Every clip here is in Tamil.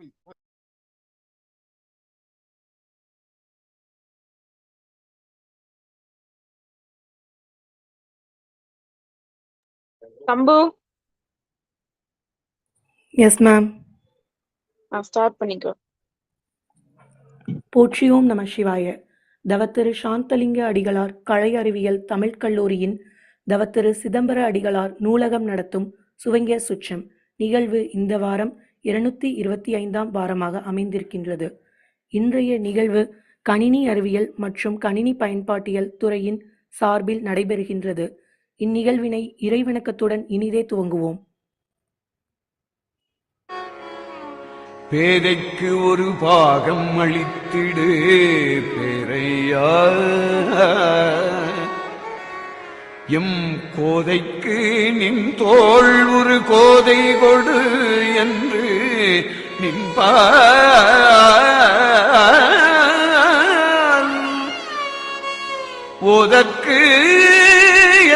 quickly தம்பு எஸ் மேம் ஸ்டார்ட் பண்ணிக்கோ போற்றியோம் நம சிவாய. தவத்திரு சாந்தலிங்க அடிகளார் கலை அறிவியல் தமிழ்க் கல்லூரியின் தவத்திரு சிதம்பர அடிகளார் நூலகம் நடத்தும் சுவங்கிய சுற்றம் நிகழ்வு இந்த வாரம் இருநூத்தி இருபத்தி ஐந்தாம் வாரமாக அமைந்திருக்கின்றது. இன்றைய நிகழ்வு கணினி அறிவியல் மற்றும் கணினி பயன்பாட்டியல் துறையின் சார்பில் நடைபெறுகின்றது. இந்நிகழ்வினை இறைவணக்கத்துடன் இனிதே துவங்குவோம். பேதைக்கு ஒரு பாகம் அளித்திடு பேரையா எம் கோதைக்கு நின் தோள் ஒரு கோதை கொடு என்று நின்பா ஓதற்கு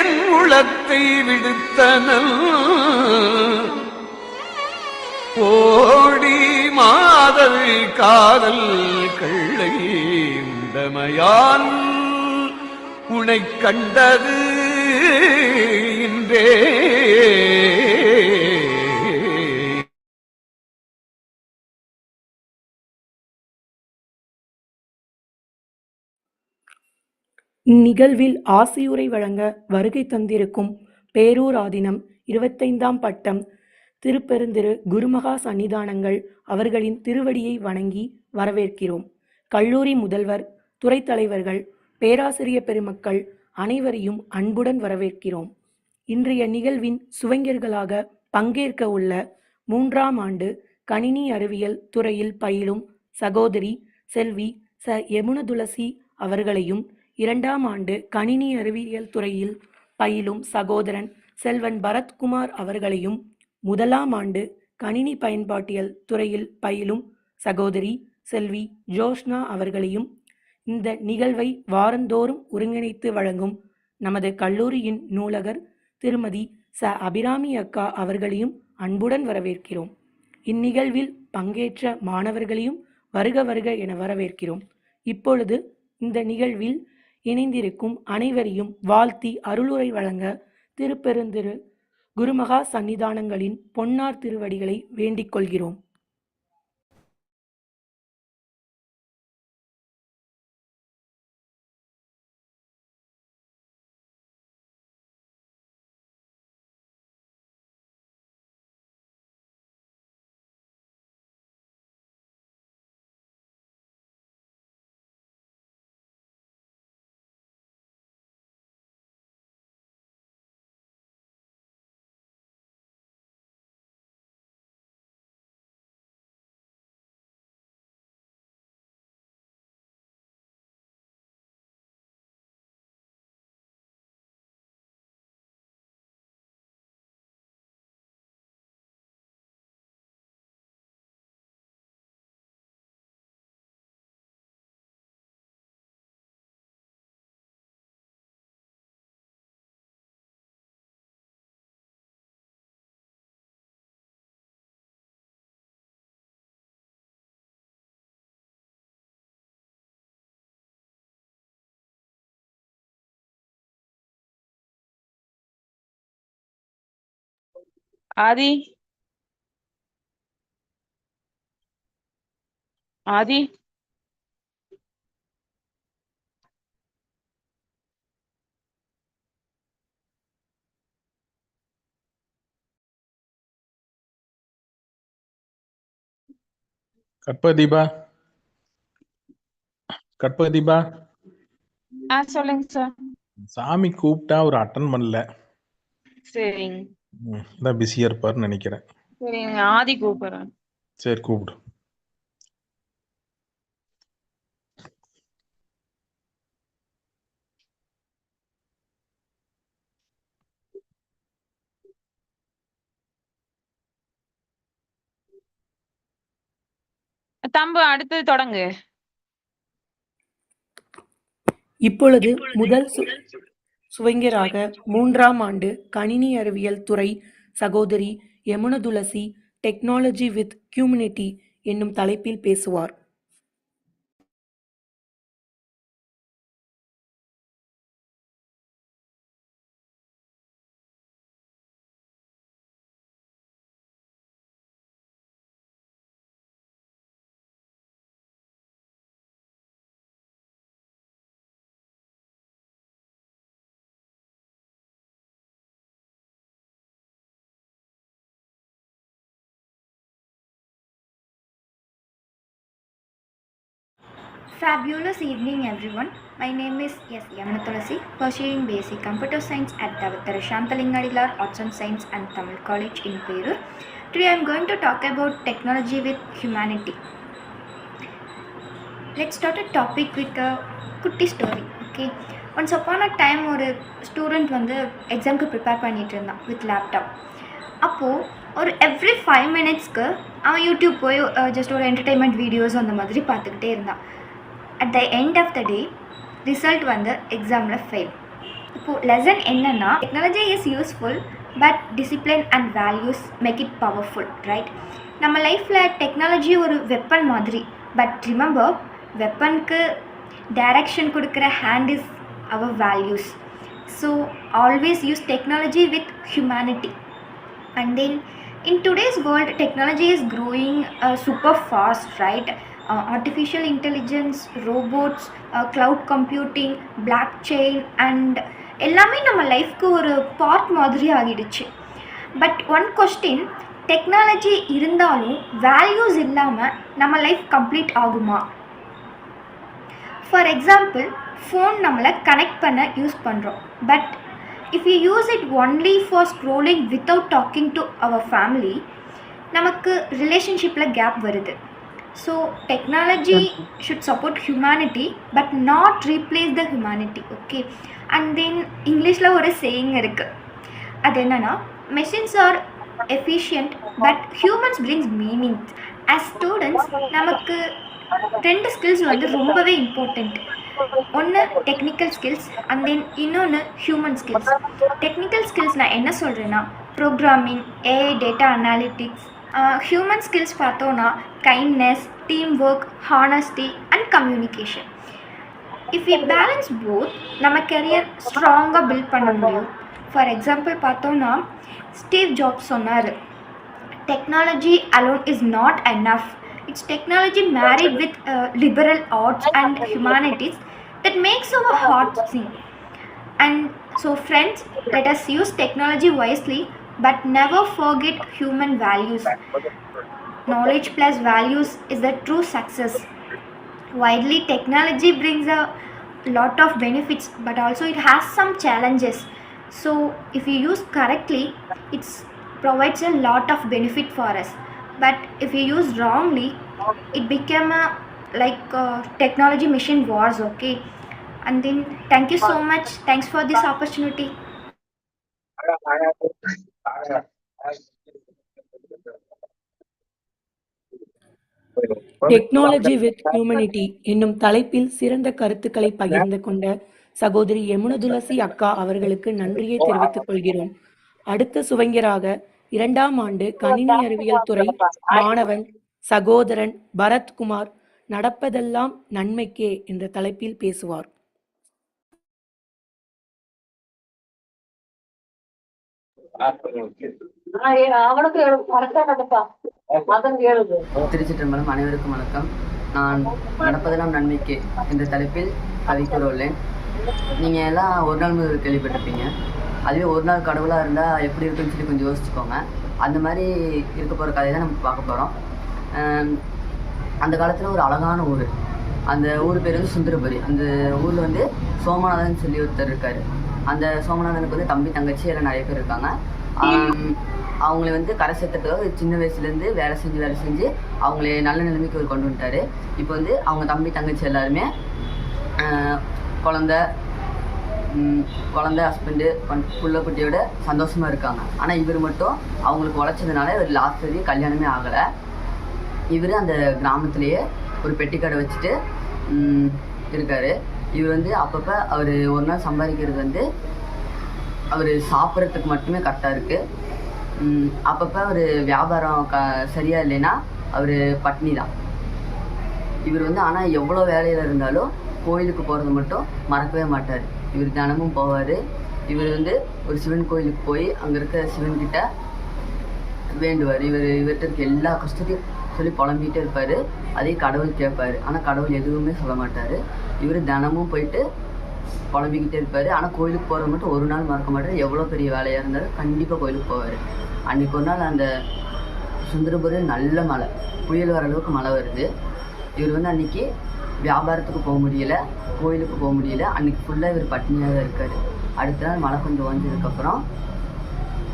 என் உளத்தை விடுத்தனல். போடி மாதல் காதல் கள்ளை உண்டமையான். உனை கண்டது இன்றே. இந்நிகழ்வில் ஆசியுரை வழங்க வருகை தந்திருக்கும் பேரூர் ஆதீனம் இருபத்தைந்தாம் பட்டம் திருப்பெருந்திரு குருமகா சன்னிதானங்கள் அவர்களின் திருவடியை வணங்கி வரவேற்கிறோம். கல்லூரி முதல்வர் துறை தலைவர்கள் பேராசிரிய பெருமக்கள் அனைவரையும் அன்புடன் வரவேற்கிறோம். இன்றைய நிகழ்வின் சுவைஞர்களாக பங்கேற்க உள்ள மூன்றாம் ஆண்டு கணினி அறிவியல் துறையில் பயிலும் சகோதரி செல்வி ச. யமுனதுளசி அவர்களையும் இரண்டாம் ஆண்டு கணினி அறிவியல் துறையில் பயிலும் சகோதரன் செல்வன் பரத்குமார் அவர்களையும் முதலாம் ஆண்டு கணினி பயன்பாட்டியல் துறையில் பயிலும் சகோதரி செல்வி ஜோஷ்னா அவர்களையும் இந்த நிகழ்வை வாரந்தோறும் ஒருங்கிணைத்து வழங்கும் நமது கல்லூரியின் நூலகர் திருமதி ச. அபிராமி அக்கா அவர்களையும் அன்புடன் வரவேற்கிறோம். இந்நிகழ்வில் பங்கேற்ற மாணவர்களையும் வருக வருக என வரவேற்கிறோம். இப்பொழுது இந்த நிகழ்வில் இணைந்திருக்கும் அனைவரையும் வாழ்த்தி அருளுரை வழங்க திருப்பெருந்திரு குருமகா சன்னிதானங்களின் பொன்னார் திருவடிகளை வேண்டிக் கொள்கிறோம். ஆதி. ஆதி. கற்பதீபா. கற்பதீபா. ஆ சொல்லுங்க சார். சாமி கூப்பிட்டா ஒரு அட்டன் பண்ணல. சரிங்க. தான் பிஸியா இருப்பாருன்னு நினைக்கிறேன். ஆதி கூப்பிடுறேன். சரி கூப்பிடு. தம்பு அடுத்தது தொடங்கு. இப்பொழுது முதல் சு சுவைஞராக மூன்றாம் ஆண்டு கணினி அறிவியல் துறை சகோதரி Yamuna Tulasi technology with humanity என்னும் தலைப்பில் பேசுவார். Fabulous evening, everyone. My name is S. Yamatulasi, pursuing basic computer science at Davathara Shantalingadilar Arts and Science and Tamil College in Perur. Today, I am going to talk about technology with humanity. Let's start a topic with a குட்டி story okay once upon a time ஒரு ஸ்டூடெண்ட் வந்து எக்ஸாம்க்கு ப்ரிப்பேர் பண்ணிகிட்டு இருந்தான் வித் லேப்டாப் அப்போது ஒரு எவ்ரி ஃபைவ் மினிட்ஸ்க்கு அவன் யூடியூப் போய் ஜஸ்ட் ஒரு என்டர்டெயின்மெண்ட் வீடியோஸ் அந்த மாதிரி பார்த்துக்கிட்டே இருந்தான் at the end of the day result வந்து எக்ஸாமில் ஃபெயில் இப்போது லெசன் என்னென்னா technology is useful but discipline and values make it powerful right நம்ம லைஃப்பில் டெக்னாலஜி ஒரு வெப்பன் மாதிரி பட் ரிமெம்பர் வெப்பனுக்கு டைரக்ஷன் கொடுக்குற hand is our values so always use technology with humanity and then in today's world technology is growing uh, super fast right? Uh, artificial intelligence robots uh, cloud computing blockchain and எல்லாமே நம்ம லைஃப்க்கு ஒரு பார்ட் மாதிரி ஆகிடுச்சு. பட் ஒன் கொஸ்டின் டெக்னாலஜி இருந்தாலும் வேல்யூஸ் இல்லாமல் நம்ம லைஃப் கம்ப்ளீட் ஆகுமா? ஃபார் எக்ஸாம்பிள் ஃபோன் நம்மளை கனெக்ட் பண்ண யூஸ் பண்ணுறோம் but if you use it only for scrolling without talking to our family நமக்கு ரிலேஷன்ஷிப்பில் கேப் வருது. So technology should support humanity but not replace the humanity okay and then இங்கிலீஷில் ஒரு சேயிங் இருக்குது அது என்னென்னா machines are efficient but humans brings meaning as students நமக்கு ரெண்டு ஸ்கில்ஸ் வந்து ரொம்பவே இம்பார்ட்டண்ட் ஒன்று டெக்னிக்கல் ஸ்கில்ஸ் அண்ட் தென் இன்னொன்று ஹியூமன் ஸ்கில்ஸ் டெக்னிக்கல் ஸ்கில்ஸ் நான் என்ன சொல்கிறேன்னா programming AI data analytics human skills பார்த்தோன்னா kindness team work honesty and communication if you balance both நம்ம கெரியர் ஸ்ட்ராங்காக பில்ட் பண்ண முடியும் ஃபார் எக்ஸாம்பிள் பார்த்தோன்னா ஸ்டீவ் ஜாப்ஸ் சொன்னார் technology alone is not enough it's technology married with uh, liberal arts and humanities that makes our hearts sing and so friends let us use technology wisely but never forget human values. Knowledge plus values is the true success. Widely technology brings a lot of benefits but also it has some challenges. So if you use correctly it provides a lot of benefit for us. But if you use wrongly it became a like uh, technology machine wars okay? And then thank you so much. Thanks for this opportunity technology with humanity என்னும் தலைப்பில் சிறந்த கருத்துக்களை பகிர்ந்து கொண்ட சகோதரி யமுனதுளசி அக்கா அவர்களுக்கு நன்றியை தெரிவித்துக் கொள்கிறோம். அடுத்த சுவைஞராக இரண்டாம் ஆண்டு கணினி அறிவியல் துறை மாணவன் சகோதரன் பரத்குமார் நடப்பதெல்லாம் நன்மைக்கே என்ற தலைப்பில் பேசுவார். திருச்சிற்றம்பலம் அனைவருக்கும் வணக்கம். நான் நடப்பதெல்லாம் நன்மைக்கு என்ற தலைப்பில் கதை கூற உள்ளேன் நீங்கள் எல்லாம் ஒரு நாள் முதல் கேள்விப்பட்டிருப்பீங்க. அதுவே ஒரு நாள் கடவுளாக இருந்தால் எப்படி இருக்குன்னு சொல்லி கொஞ்சம் யோசிச்சுக்கோங்க. அந்த மாதிரி இருக்க போகிற கதையை தான் நம்ம பார்க்க போகிறோம் அந்த காலத்தில் ஒரு அழகான ஊர். அந்த ஊர் பேர் வந்து சுந்தரபுரி. அந்த ஊரில் வந்து சோமநாதன் சொல்லி ஒருத்தர் இருக்கார். அந்த சோமநாதனுக்கு வந்து தம்பி தங்கச்சி எல்லாம் நிறைய பேர் இருக்காங்க. அவங்கள வந்து கரை சேர்த்துறதுக்காக சின்ன வயசுலேருந்து வேலை செஞ்சு வேலை செஞ்சு அவங்கள நல்ல நிலைமைக்கு அவர் கொண்டு வந்துட்டாரு. இப்போ வந்து அவங்க தம்பி தங்கச்சி எல்லாருமே குழந்த குழந்த ஹஸ்பண்டு புள்ள குட்டியோட சந்தோஷமாக இருக்காங்க. ஆனால் இவர் மட்டும் அவங்களுக்கு உழைச்சதுனால இவர் லாஸ்ட் வரையும் கல்யாணமே ஆகலை. இவர் அந்த கிராமத்திலேயே ஒரு பெட்டி கடை வச்சுட்டு இருக்காரு. இவர் வந்து அப்பப்போ அவர் ஒரு நாள் சம்பாதிக்கிறது வந்து அவர் சாப்பிட்றதுக்கு மட்டுமே கரெக்டாக இருக்குது அப்பப்போ அவர் வியாபாரம் க சரியாக இல்லைன்னா அவர் பட்னி தான். இவர் வந்து ஆனால் எவ்வளோ வேலையில் இருந்தாலும் கோயிலுக்கு போகிறது மட்டும் மறக்கவே மாட்டார். இவர் தினமும் போவார். இவர் வந்து ஒரு சிவன் கோயிலுக்கு போய் அங்கே இருக்க சிவன்கிட்ட வேண்டுவார். இவர் இவர்கிட்ட இருக்க எல்லா கஷ்டத்தையும் சொல்லி புலம்பிகிட்டே இருப்பார். அதே கடவுள் கேட்பார். ஆனால் கடவுள் எதுவுமே சொல்ல மாட்டார். இவர் தினமும் போயிட்டு புலம்பிக்கிட்டே இருப்பார். ஆனால் கோயிலுக்கு போகிற மட்டும் ஒரு நாள் மறக்க மாட்டார். எவ்வளோ பெரிய வேலையாக இருந்தாலும் கண்டிப்பாக கோயிலுக்கு போவார். அன்றைக்கி ஒரு நாள் அந்த சுந்தரபுரம் நல்ல மழை. புயல் வர அளவுக்கு மழை வருது. இவர் வந்து அன்றைக்கி வியாபாரத்துக்கு போக முடியல கோயிலுக்கு போக முடியல. அன்னைக்கு ஃபுல்லாக இவர் பட்டினியாக தான் இருக்கார். அடுத்த நாள் மழை கொஞ்சம் ஓஞ்சதுக்கப்புறம்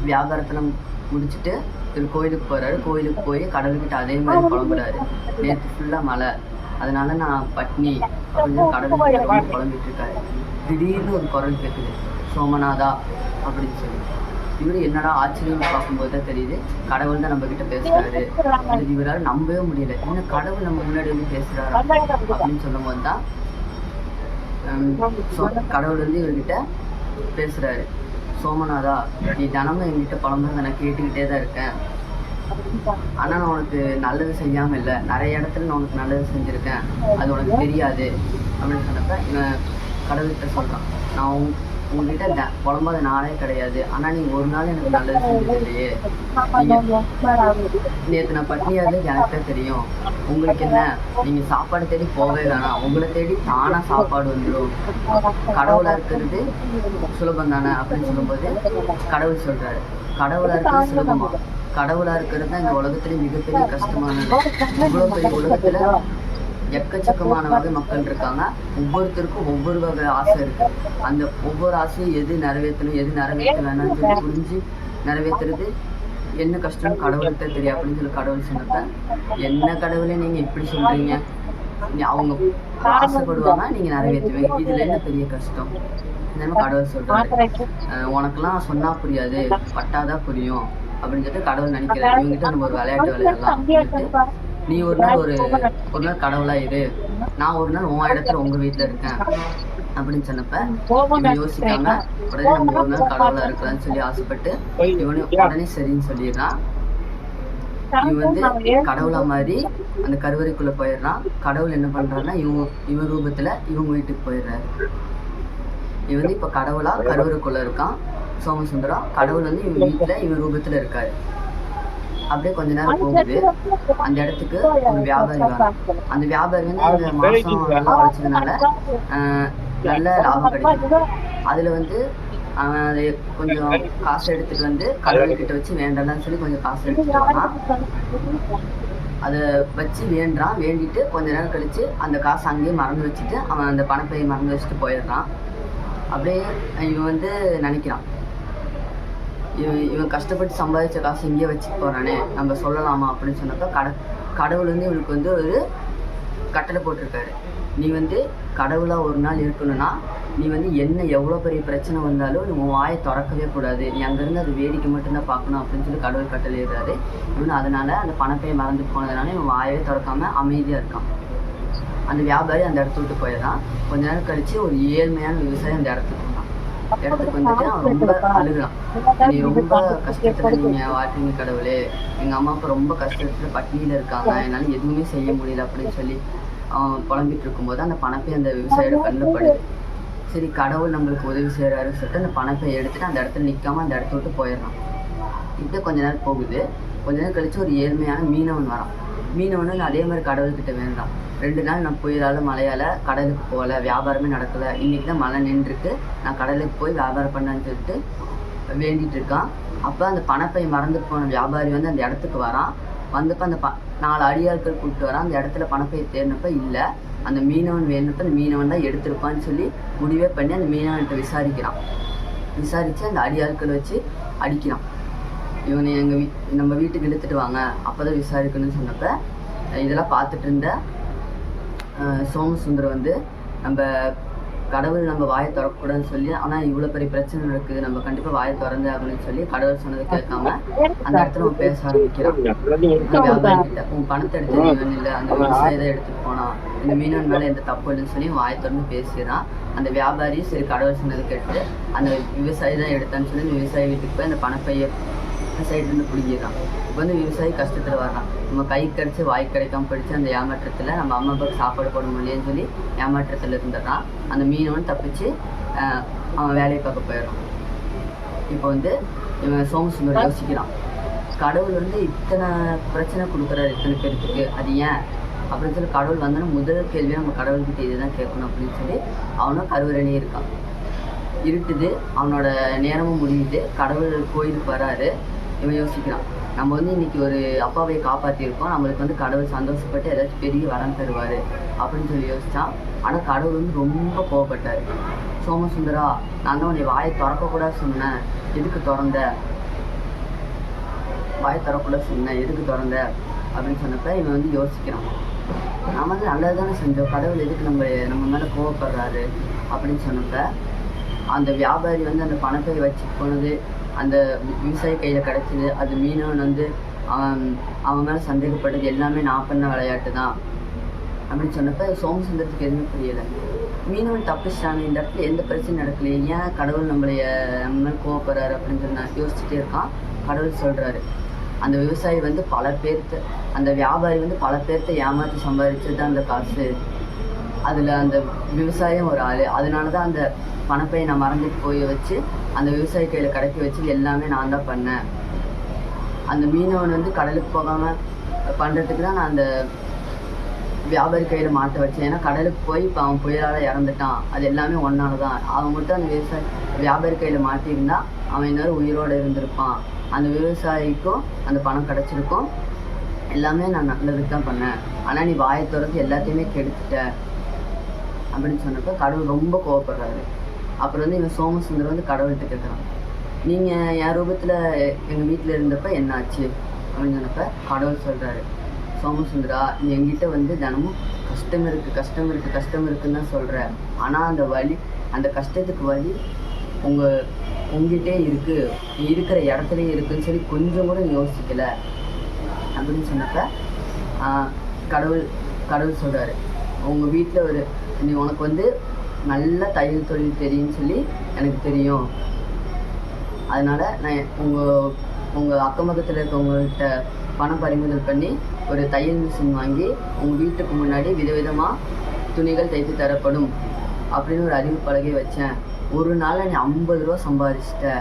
வியாபாரத்தில் முடிச்சுட்டு இவர் கோயிலுக்கு போகிறாரு கோயிலுக்கு போய் கடவுள்கிட்ட அதே மாதிரி புலம்புறாரு. நேற்று ஃபுல்லாக மழை. அதனால நான் பட்னி அப்படின்னு கடவுள் ரொம்ப இருக்காரு திடீர்னு ஒரு குரல் கேட்குது சோமநாதா அப்படின்னு சொல்லி. இவர் என்னடா ஆச்சரியம் பார்க்கும்போது தான் தெரியுது கடவுள் தான் நம்ம கிட்ட பேசுறாரு இவரால் நம்பவே முடியல. என்ன கடவுள் நம்ம முன்னாடி வந்து பேசுறாரு அப்படின்னு சொல்லும் போது தான் கடவுள் வந்து இவர்கிட்ட பேசுறாரு. சோமநாதா நீ தினமும் என்கிட்ட புலம்புறத நான் கேட்டுக்கிட்டே தான் இருக்கேன். ஆனா நான் உனக்கு நல்லது செய்யாம இல்லை. நிறைய இடத்துல நான் உனக்கு நல்லது செஞ்சிருக்கேன். அது உனக்கு தெரியாது. அப்படின்னு சொன்னப்ப இவன் கடவுள்கிட்ட சொல்றான். நான் உங்ககிட்ட த- புலம்பாத நாளே கிடையாது. ஆனா நீ ஒரு நாள் எனக்கு நல்லது செஞ்சது இல்லையே நேற்று நான் பட்னியாது எனக்கு தெரியும். உங்களுக்கு என்ன? நீங்க சாப்பாடு தேடி போகவே வேணாம். உங்களை தேடி தானா சாப்பாடு வந்துடும் கடவுளா இருக்கிறது சுலபம் தானே அப்படின்னு சொல்லும்போது கடவுள் சொல்றாரு. கடவுளா இருக்கிறது சுலபமா? கடவுளா இருக்கிறது தான் இந்த உலகத்துல மிகப்பெரிய கஷ்டமானது இவ்வளவு பெரிய உலகத்துல எக்கச்சக்கமான வகை மக்கள் இருக்காங்க. ஒவ்வொருத்தருக்கும் ஒவ்வொரு வகை ஆசை இருக்கு. அந்த ஒவ்வொரு ஆசையும் எது நிறைவேற்றணும் எது நிறைவேற்ற வேணாம்னு சொல்லி புரிஞ்சு நிறைவேற்றுறது என்ன கஷ்டம் கடவுள்கிட்ட தெரியும் அப்படின்னு சொல்லி கடவுள் சொன்னப்ப என்ன கடவுளே நீங்க இப்படி சொல்றீங்க? அவங்க ஆசைப்படுவாங்க நீங்க நிறைவேற்றுவீங்க. இதுல என்ன பெரிய கஷ்டம்? நம்ம கடவுள் சொல்றாரு. உனக்கெல்லாம் சொன்னா புரியாது பட்டாதான் புரியும் அப்படின்னு சொல்லிட்டு கடவுள் நினைக்கிறாரு. இவங்கிட்ட நம்ம ஒரு விளையாட்டு விளையாடலாம் நீ ஒரு நாள் ஒரு ஒரு நாள் கடவுளா இரு. நான் ஒரு நாள் உன் இடத்துல உங்க வீட்டுல இருக்கேன் அப்படின்னு சொன்னப்ப இவன் யோசிக்காம உடனே நம்ம ஒரு நாள் கடவுளா இருக்கலாம்னு சொல்லி ஆசைப்பட்டு இவனு உடனே சரின்னு சொல்லிடுறான். இவன் வந்து கடவுளா மாதிரி அந்த கருவறைக்குள்ள போயிடுறான். கடவுள் என்ன பண்றான்னா இவன் இவன் ரூபத்துல இவங்க வீட்டுக்கு போயிடுறாரு. இவன் வந்து இப்ப கடவுளா கருவறைக்குள்ள இருக்கான். சோமசுந்தரம் கடவுள் வந்து இவன் வீட்டுல இவன் ரூபத்துல இருக்காரு. அப்படியே கொஞ்ச நேரம் போகுது. அந்த இடத்துக்கு ஒரு வியாபாரி அந்த வியாபாரி வந்து அந்த மாசம் நல்லா உழைச்சதுனால நல்ல லாபம் கிடைக்கும் அதுல வந்து அவன் அதை கொஞ்சம் காசு எடுத்துட்டு வந்து கடவுள் கிட்ட வச்சு வேண்டாம்னு சொல்லி கொஞ்சம் காசு எடுத்துட்டு வரான் அதை வச்சு வேண்டான் வேண்டிட்டு கொஞ்ச நேரம் கழிச்சு அந்த காசை அங்கேயே மறந்து வச்சுட்டு அவன் அந்த பணப்பையை மறந்து வச்சுட்டு போயிடுறான். அப்படியே இவன் வந்து நினைக்கிறான். இவன் இவன் கஷ்டப்பட்டு சம்பாதிச்ச காசு இங்கேயே வச்சுட்டு போகிறானே நம்ம சொல்லலாமா அப்படின்னு சொன்னாக்கா கட கடவுள் வந்து இவனுக்கு வந்து ஒரு கட்டளை போட்டிருக்காரு. நீ வந்து கடவுளாக ஒரு நாள் இருக்கணும்னா நீ வந்து என்ன எவ்வளோ பெரிய பிரச்சனை வந்தாலும் நீ உன் வாயை திறக்கவே கூடாது. நீ அங்கேருந்து அது வேடிக்கை மட்டும்தான் பார்க்கணும் அப்படின்னு சொல்லி கடவுள் கட்டளையிடுறாரு. இவனு அதனால் அந்த பணப்பையை மறந்து போனதுனால இவன் வாயவே திறக்காமல் அமைதியாக இருக்கான். அந்த வியாபாரி அந்த இடத்த விட்டு போயிடலாம் கொஞ்ச நேரம் கழித்து ஒரு ஏழ்மையான விவசாயி அந்த இடத்துக்கு இடத்துக்கு வந்துட்டு அவன் ரொம்ப அழுகுறான். நீ ரொம்ப கஷ்டத்துல நீங்க வாழ்றீங்க கடவுளே. எங்க அம்மா அப்பா ரொம்ப கஷ்டத்துல பட்டினியில இருக்காங்க. என்னால எதுவுமே செய்ய முடியல அப்படின்னு சொல்லி அவன் புலம்பிட்டு இருக்கும்போது அந்த பணப்பை அந்த விவசாயியோட கண்ணில் படுது சரி கடவுள் நம்மளுக்கு உதவி செய்யறாருன்னு சொல்லிட்டு அந்த பணப்பை எடுத்துட்டு அந்த இடத்துல நிற்காம அந்த இடத்த விட்டு போயிடுறான். இப்படியே கொஞ்ச நேரம் போகுது. கொஞ்ச நேரம் கழிச்சு ஒரு ஏழ்மையான மீனவன் வரான். மீனவனும் அதே மாதிரி கடவுள்கிட்ட வேண்டாம். ரெண்டு நாள் நான் புயலால் மழையால் கடலுக்கு போகல வியாபாரமே நடக்கலை. இன்றைக்கி தான் மழை நின்றுருக்கு. நான் கடலுக்கு போய் வியாபாரம் பண்ணேன்னு சொல்லிட்டு வேண்டிகிட்டு இருக்கான். அப்போ அந்த பணப்பை மறந்து போன வியாபாரி வந்து அந்த இடத்துக்கு வரான். வந்தப்போ அந்த ப நாலு அடியாட்கள் கூப்பிட்டு வரான். அந்த இடத்துல பணப்பை தேடினப்ப இல்லை. அந்த மீனவன் வேணுப்ப அந்த மீனவன் தான் எடுத்திருப்பான்னு சொல்லி முடிவே பண்ணி அந்த மீனவன்கிட்ட விசாரிக்கிறான். விசாரித்து அந்த அடியாட்கள் வச்சு அடிக்கிறான். இவனை எங்கள் வீ நம்ம வீட்டுக்கு இழுத்துட்டு வாங்க. அப்போ தான் விசாரிக்கணும்னு சொன்னப்ப இதெல்லாம் பார்த்துட்டு இருந்த அஹ் சோமசுந்தரம் வந்து நம்ம கடவுள் நம்ம வாயை திறக்கக்கூடாதுன்னு சொல்லி ஆனால் இவ்வளோ பெரிய பிரச்சனை இருக்குது நம்ம கண்டிப்பாக வாயை திறந்து ஆகணும்னு சொல்லி கடவுள் சொன்னதை கேட்காம அந்த இடத்துல அவன் பேச ஆரம்பிக்கிறான். வியாபாரி உன் பணத்தை எடுத்து இவன் இல்லை அந்த விவசாயி தான் எடுத்துட்டு போனான் இந்த மீனவன் மேலே எந்த தப்பு இல்லைன்னு சொல்லி வாயை திறந்து பேசுகிறான் அந்த வியாபாரி சரி கடவுள் சொன்னதை கேட்டு அந்த விவசாயி தான் எடுத்தான்னு சொல்லி அந்த விவசாயி வீட்டுக்கு போய் அந்த பணப்பையை சைட்லேருந்து பிடிக்கிறான் இப்போ வந்து விவசாயி கஷ்டத்தில் வர்றான். நம்ம கை கடிச்சு வாய் கிடைக்காம பிடிச்சி அந்த ஏமாற்றத்தில் நம்ம அம்மா அப்பாவுக்கு சாப்பாடு போட முடியலன்னு சொல்லி ஏமாற்றத்தில் இருந்துடுறான். அந்த மீனவன் தப்பிச்சு அவன் வேலையை பார்க்க போயிடுறான். இப்போ வந்து இவன் சோமசுந்தர் யோசிக்கிறான். கடவுள் வந்து இத்தனை பிரச்சனை கொடுக்குறாரு இத்தனை பேருக்கு அது ஏன்? அப்படின்னு சொல்லி கடவுள் வந்தோன்னா முதல் கேள்வி நம்ம கடவுள்கிட்ட இதுதான் கேட்கணும் அப்படின்னு சொல்லி அவனும் கருவறையிலே இருக்கான். இருட்டுது அவனோட நேரமும் முடியுது. கடவுள் கோயிலுக்கு வராரு. இவன் யோசிக்கிறான். நம்ம வந்து இன்னைக்கு ஒரு அப்பாவை காப்பாற்றியிருக்கோம் நம்மளுக்கு வந்து கடவுள் சந்தோஷப்பட்டு ஏதாச்சும் பெரிய வரம் தருவார் அப்படின்னு சொல்லி யோசிச்சான். ஆனால் கடவுள் வந்து ரொம்ப கோவப்பட்டார். சோமசுந்தரா நான் தான் உன்னை வாயை திறக்கக்கூடாது சொன்னேன். எதுக்கு திறந்த? வாயை திறக்கூடாது சொன்னேன். எதுக்கு திறந்த? அப்படின்னு சொன்னப்ப இவன் வந்து யோசிக்கிறான். நாம வந்து நல்லது தானே செஞ்சோம். கடவுள் எதுக்கு நம்ம நம்ம மேலே கோவப்படுறாரு அப்படின்னு சொன்னப்ப அந்த வியாபாரி வந்து அந்த பணத்தை வச்சு போனது அந்த விவசாயி கையில் கிடச்சிது. அது மீனவன் வந்து அவன் அவன் மேலே சந்தேகப்பட்டது எல்லாமே நான் பண்ண விளையாட்டு தான். அப்படின்னு சொன்னப்ப சோமசுந்தரத்துக்கு எதுவுமே புரியலை. மீனவன் தப்பிச்சிட்டாங்க இந்த இடத்துல எந்த பிரச்சனையும் நடக்கலையே. ஏன் கடவுள் நம்மளைய நம்ம மேலே கோவப்படுறாரு அப்படின்னு சொல்லி நான் யோசிச்சுட்டே இருக்கான். கடவுள் சொல்கிறாரு அந்த விவசாயி வந்து பல பேர்த்த அந்த வியாபாரி வந்து பல பேர்த்த ஏமாற்றி சம்பாதிச்சது தான் அந்த காசு. அதில் அந்த விவசாயம் ஒரு ஆள். அதனால தான் அந்த பணப்பையை நான் மறந்துட்டு போய் வச்சு அந்த விவசாயி கையில் கடைக்கி வச்சு எல்லாமே நான் தான் பண்ணேன். அந்த மீனவன் வந்து கடலுக்கு போகாமல் பண்ணுறதுக்கு தான் நான் அந்த வியாபாரி கையில் மாட்ட வச்சேன். ஏன்னா கடலுக்கு போய் இப்போ அவன் புயலால் இறந்துட்டான். அது எல்லாமே ஒன்னால தான் அவன் மட்டும் அந்த விவசாயி வியாபாரி கையில் மாட்டியிருந்தா அவன் இன்னொரு உயிரோடு இருந்திருப்பான். அந்த விவசாயிக்கும் அந்த பணம் கிடச்சிருக்கும். எல்லாமே நான் நல்லதுக்கு தான் பண்ணேன். ஆனால் நீ வாயை திறந்து எல்லாத்தையுமே கெடுத்துட்ட. அப்படின்னு சொன்னப்போ கடவுள் ரொம்ப கோவப்படுறாரு. அப்புறம் வந்து இவன் சோமசுந்தர் வந்து கடவுள்கிட்ட கேட்குறான் நீங்கள் என் ரூபத்தில் எங்கள் வீட்டில் இருந்தப்ப என்னாச்சு? அப்படின்னு சொன்னப்ப கடவுள் சொல்கிறாரு சோமசுந்தரா நீ எங்கிட்ட வந்து தினமும் கஷ்டம் இருக்குது கஷ்டம் இருக்குது கஷ்டம் இருக்குன்னு தான் சொல்கிற ஆனால் அந்த வழி அந்த கஷ்டத்துக்கு வழி உங்கள் உங்ககிட்டே இருக்குது நீ இருக்கிற இடத்துலயே இருக்குன்னு சொல்லி கொஞ்சம் கூட யோசிக்கலை யோசிக்கல. அப்படின்னு சொன்னப்ப கடவுள் கடவுள் சொல்கிறாரு உங்கள் வீட்டில் ஒரு நீ உனக்கு வந்து நல்ல தையல் தொழில் தெரியும்னு சொல்லி எனக்கு தெரியும். அதனால் நான் உங்கள் உங்கள் அக்கம் பக்கத்தில் இருக்கவங்கள்ட்ட பணம் பறிமுதல் பண்ணி ஒரு தையல் மிஷின் வாங்கி உங்கள் வீட்டுக்கு முன்னாடி விதவிதமாக துணிகள் தைத்து தரப்படும் அப்படின்னு ஒரு அறிவு பலகை வச்சேன். ஒரு நாளில் நீ ஐம்பது ரூபா சம்பாதிச்சிட்ட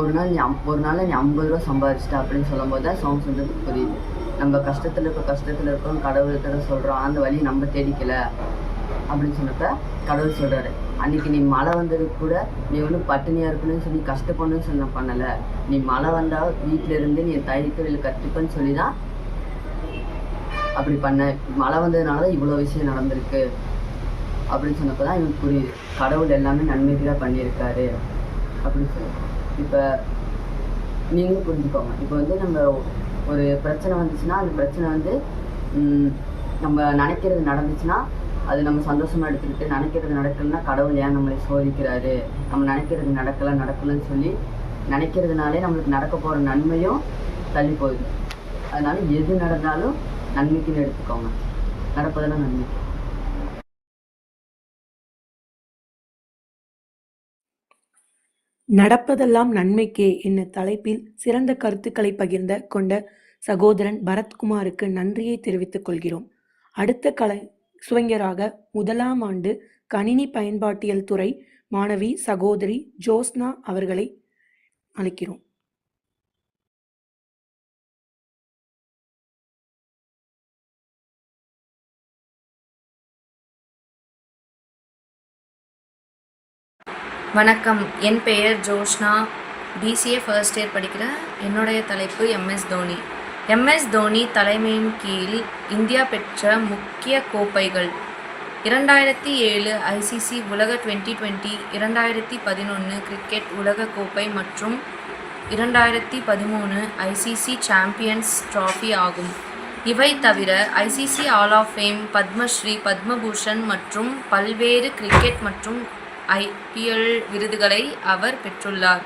ஒரு நாள் நீ ஒரு நாளில் நீ ஐம்பது ரூபா சம்பாதிச்சிட்ட அப்படின்னு சொல்லும்போது தான் சோம்சந்தருக்கு புரியுது. நம்ம கஷ்டத்தில் இருக்க கஷ்டத்தில் இருக்கோம் கடவுள்கிட்ட சொல்கிறோம் அந்த வழி நம்ம தேடிக்கல. அப்படின்னு சொன்னப்ப கடவுள் சொல்கிறாரு அன்னைக்கு நீ மழை வந்ததுக்கு கூட நீ ஒன்றும் பட்டினியாக இருக்கணும்னு சொல்லி கஷ்டப்படணும்னு சொன்ன பண்ணலை. நீ மழை வந்தால் வீட்டில் இருந்து நீ தையல் தொழில் கற்றுப்பேன்னு சொல்லி தான் அப்படி பண்ண. மழை வந்ததுனால தான் இவ்வளோ விஷயம் நடந்திருக்கு. அப்படின்னு சொன்னப்போ தான் எனக்கு புரியுது. கடவுள் எல்லாமே நன்மைகளாக பண்ணியிருக்காரு. அப்படின்னு சொல்லி இப்போ நீங்களும் புரிஞ்சுக்கோங்க. இப்போ வந்து நம்ம ஒரு பிரச்சனை வந்துச்சுன்னா அந்த பிரச்சனை வந்து நம்ம நினைக்கிறது நடந்துச்சுன்னா அது நம்ம சந்தோஷமாக எடுத்துக்கிட்டு நினைக்கிறது நடக்கலைன்னா கடவுள் ஏன் நம்மளை சோதிக்கிறாரு? நம்ம நினைக்கிறது நடக்கல நடக்கலன்னு சொல்லி நினைக்கிறதுனாலே நம்மளுக்கு நடக்க போகிற நன்மையும் தள்ளி போகுது. அதனால எது நடந்தாலும் நன்மைக்குன்னு எடுத்துக்கோங்க. நடப்பதெல்லாம் நன்மை. நடப்பதெல்லாம் நன்மைக்கே என்ன தலைப்பில் சிறந்த கருத்துக்களை பகிர்ந்த கொண்ட சகோதரன் பரத்குமாருக்கு நன்றியை தெரிவித்துக் கொள்கிறோம். அடுத்த கலை சுவைஞராக முதலாம் ஆண்டு கணினி பயன்பாட்டியல் துறை மாணவி சகோதரி ஜோஸ்னா அவர்களை அழைக்கிறோம். வணக்கம். என் பெயர் ஜோஷ்னா. பிசிஏ ஃபர்ஸ்ட் இயர் படிக்கிற என்னுடைய தலைப்பு எம்எஸ் தோனி. எம்எஸ் தோனி தலைமையின் கீழ் இந்தியா பெற்ற முக்கிய கோப்பைகள். இரண்டாயிரத்தி ஏழு ஐசிசி உலக டுவெண்ட்டி டுவெண்ட்டி இரண்டாயிரத்தி பதினொன்று கிரிக்கெட் உலக கோப்பை மற்றும் இரண்டாயிரத்தி பதிமூணு ஐசிசி சாம்பியன்ஸ் ட்ராஃபி ஆகும். இவை தவிர ICC hall of fame Padma Shri Padma Bhushan மற்றும் பல்வேறு கிரிக்கெட் மற்றும் ஐபிஎல் விருதுகளை அவர் பெற்றுள்ளார்.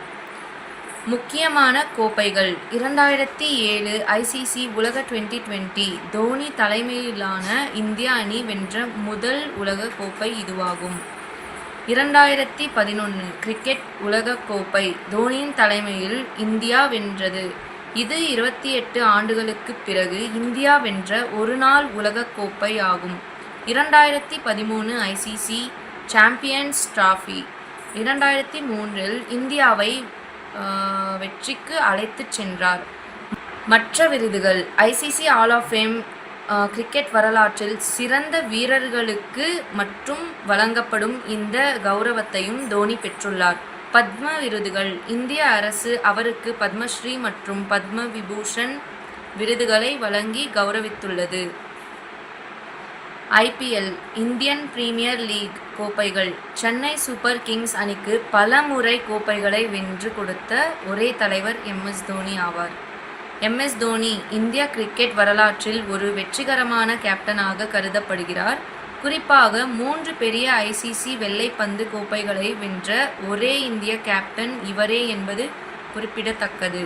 முக்கியமான கோப்பைகள். இரண்டாயிரத்தி ஏழு ஐசிசி உலக டுவெண்ட்டி டுவெண்ட்டி தோனி தலைமையிலான இந்திய அணி வென்ற முதல் உலக கோப்பை இதுவாகும். இரண்டாயிரத்தி பதினொன்று கிரிக்கெட் உலக கோப்பை தோனியின் தலைமையில் இந்தியா வென்றது. இது இருபத்தி எட்டு ஆண்டுகளுக்குப் பிறகு இந்தியா வென்ற ஒருநாள் உலக கோப்பை ஆகும். இரண்டாயிரத்தி பதிமூணு ஐசிசி சாம்பியன்ஸ் டிராஃபி இரண்டாயிரத்தி மூன்றில் இந்தியாவை வெற்றிக்கு அழைத்துச் சென்றார். மற்ற விருதுகள் ICC hall of fame cricket வரலாற்றில் சிறந்த வீரர்களுக்கு மட்டும் வழங்கப்படும் இந்த கௌரவத்தையும் தோனி பெற்றுள்ளார். பத்ம விருதுகள் இந்திய அரசு அவருக்கு பத்மஸ்ரீ மற்றும் பத்ம விபூஷன் விருதுகளை வழங்கி கௌரவித்துள்ளது. ஐபிஎல் இந்தியன் பிரீமியர் லீக் கோப்பைகள். சென்னை சூப்பர் கிங்ஸ் அணிக்கு பல முறை கோப்பைகளை வென்று கொடுத்த ஒரே தலைவர் எம்எஸ் தோனி ஆவார். எம்எஸ் தோனி இந்திய கிரிக்கெட் வரலாற்றில் ஒரு வெற்றிகரமான கேப்டனாக கருதப்படுகிறார். குறிப்பாக மூன்று பெரிய ஐசிசி வெள்ளைப்பந்து கோப்பைகளை வென்ற ஒரே இந்திய கேப்டன் இவரே என்பது குறிப்பிடத்தக்கது.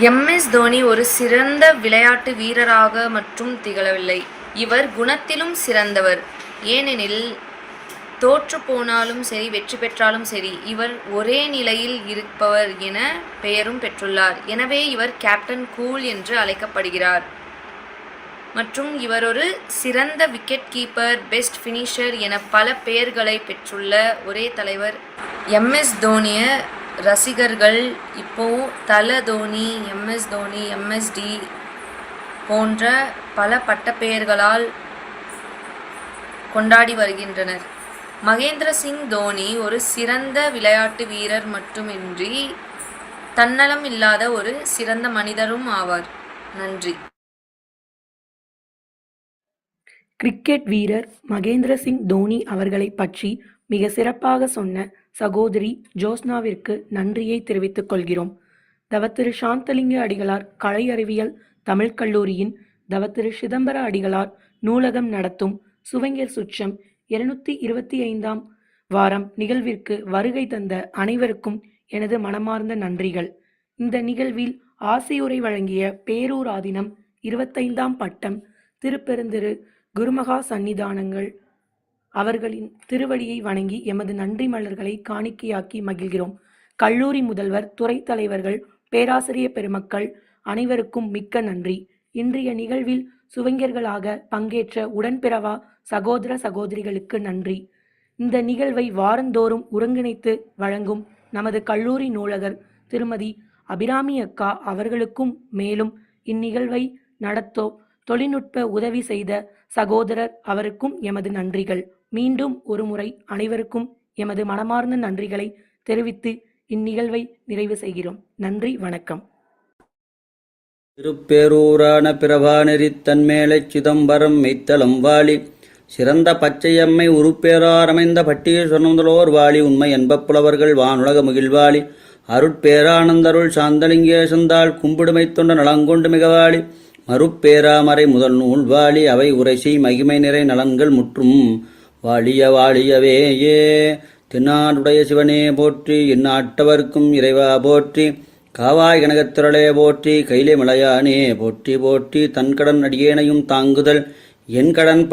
எம்எஸ் தோனி ஒரு சிறந்த விளையாட்டு வீரராக மட்டும் திகழவில்லை. இவர் குணத்திலும் சிறந்தவர். ஏனெனில் தோற்று போனாலும் சரி வெற்றி பெற்றாலும் சரி இவர் ஒரே நிலையில் இருப்பவர் என பெயரும் பெற்றுள்ளார். எனவே இவர் கேப்டன் கூல் என்று அழைக்கப்படுகிறார். மற்றும் இவர் ஒரு சிறந்த விக்கெட் கீப்பர் பெஸ்ட் ஃபினிஷர் என பல பெயர்களை பெற்றுள்ள ஒரே தலைவர். எம்எஸ் தோனிய ரசிகர்கள் இப்போ தல தோனி எம்எஸ் தோனி எம்எஸ்டி போன்ற பல பட்டப்பெயர்களால் கொண்டாடி வருகின்றனர். மகேந்திர சிங் தோனி ஒரு சிறந்த விளையாட்டு வீரர் மட்டுமின்றி தன்னலம் இல்லாத ஒரு சிறந்த மனிதரும் ஆவார். நன்றி. கிரிக்கெட் வீரர் மகேந்திர சிங் தோனி அவர்களை பற்றி மிக சிறப்பாக சொன்ன சகோதரி ஜோஸ்னாவிற்கு நன்றியை தெரிவித்துக் கொள்கிறோம். தவத்திரு சாந்தலிங்க அடிகளார் கலை அறிவியல் தமிழ்க் கல்லூரியின் தவத்திரு சிதம்பர அடிகளார் நூலகம் நடத்தும் சுவங்கியர் சுற்றம் இருநூத்தி இருபத்தி ஐந்தாம் வாரம் நிகழ்விற்கு வருகை தந்த அனைவருக்கும் எனது மனமார்ந்த நன்றிகள். இந்த நிகழ்வில் ஆசையுரை வழங்கிய பேரூர் ஆதினம் இருபத்தைந்தாம் பட்டம் திருப்பெருந்திரு குருமகா சந்நிதானங்கள் அவர்களின் திருவடியை வணங்கி எமது நன்றி மலர்களை காணிக்கையாக்கி மகிழ்கிறோம். கல்லூரி முதல்வர் துறை தலைவர்கள் பேராசிரிய பெருமக்கள் அனைவருக்கும் மிக்க நன்றி. இன்றைய நிகழ்வில் சுவைஞர்களாக பங்கேற்ற உடன்பிறவா சகோதர சகோதரிகளுக்கு நன்றி. இந்த நிகழ்வை வாரந்தோறும் ஒருங்கிணைத்து வழங்கும் நமது கல்லூரி நூலகர் திருமதி அபிராமி அக்கா அவர்களுக்கும் மேலும் இந்நிகழ்வை நடத்தோ தொழில்நுட்ப உதவி செய்த சகோதரர் அவருக்கும் எமது நன்றிகள். மீண்டும் ஒருமுறை அனைவருக்கும் எமது மனமார்ந்த நன்றிகளை தெரிவித்து இந்நிகழ்வை நிறைவு செய்கிறோம். நன்றி வணக்கம். திருப்பேரூரான பிரபாநெறி தன்மேலைச் சிதம்பரம் மெய்த்தலம் வாளி சிறந்த பச்சையம்மை உருப்பேராரமைந்த சொன்னந்தலோர் வாளி உண்மை என்பப்புலவர்கள் வானுலக முகில்வாழி அருட்பேரானந்தருள் சாந்தலிங்கேசந்தாள் கும்பிடுமை தொண்ட நலங்கொண்டு மிகவாளி. மறுப்பேராமரை முதல் நூல் வாழி அவை உரைசி மகிமை நிறை நலன்கள் முற்றும் வாழிய வாழியவேயே தென்னாடுடைய சிவனே போற்றி இந்நாட்டவர்க்கும் இறைவா போற்றி. காவாய் கனகத்திரளே போற்றி கைலை மலையானே போற்றி போற்றி தன்கடன் அடியேனையும் தாங்குதல் என் கடன் பணி